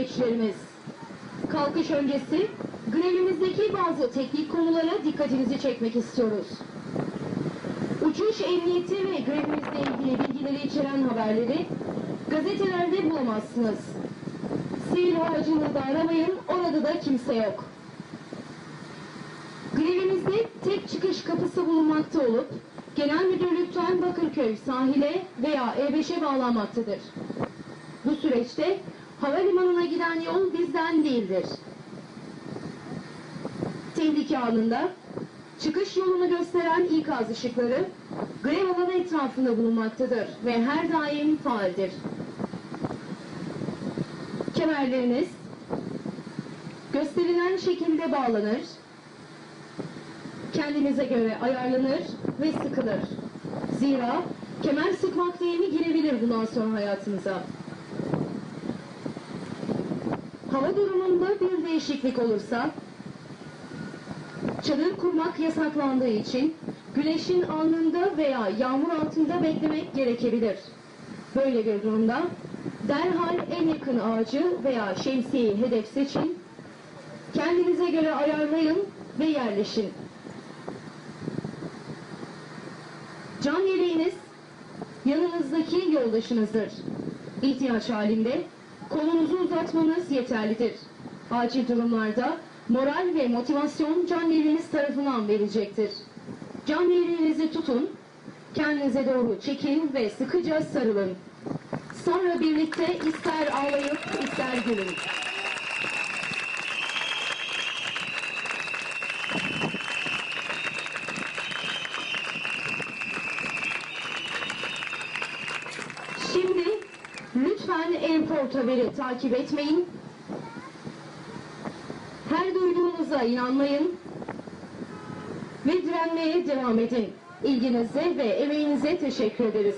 destekçilerimiz. Kalkış öncesi grevimizdeki bazı teknik konulara dikkatinizi çekmek istiyoruz. Uçuş emniyeti ve grevimizle ilgili bilgileri içeren haberleri gazetelerde bulamazsınız. Sivil aracınızda aramayın, orada da kimse yok. Grevimizde tek çıkış kapısı bulunmakta olup, Genel Müdürlükten Bakırköy sahile veya E5'e bağlanmaktadır. Bu süreçte havalimanına giden yol bizden değildir. Tehlike anında çıkış yolunu gösteren ikaz ışıkları grev alanı etrafında bulunmaktadır ve her daim faaldir. Kemerleriniz gösterilen şekilde bağlanır, kendinize göre ayarlanır ve sıkılır. Zira kemer sıkmak deyimi girebilir bundan sonra hayatınıza. Hava durumunda bir değişiklik olursa çadır kurmak yasaklandığı için güneşin alnında veya yağmur altında beklemek gerekebilir. Böyle bir durumda derhal en yakın ağacı veya şemsiyeyi hedef seçin, kendinize göre ayarlayın ve yerleşin. Can yeleğiniz yanınızdaki yoldaşınızdır. İhtiyaç halinde kolunuzu uzatmanız yeterlidir. Acil durumlarda moral ve motivasyon can yeleğiniz tarafından verilecektir. Can yeleğinizi tutun, kendinize doğru çekin ve sıkıca sarılın. Sonra birlikte ister ağlayıp ister gülün. Lütfen Airport haberi takip etmeyin. Her duyduğunuza inanmayın ve direnmeye devam edin. İlginize ve emeğinize teşekkür ederiz.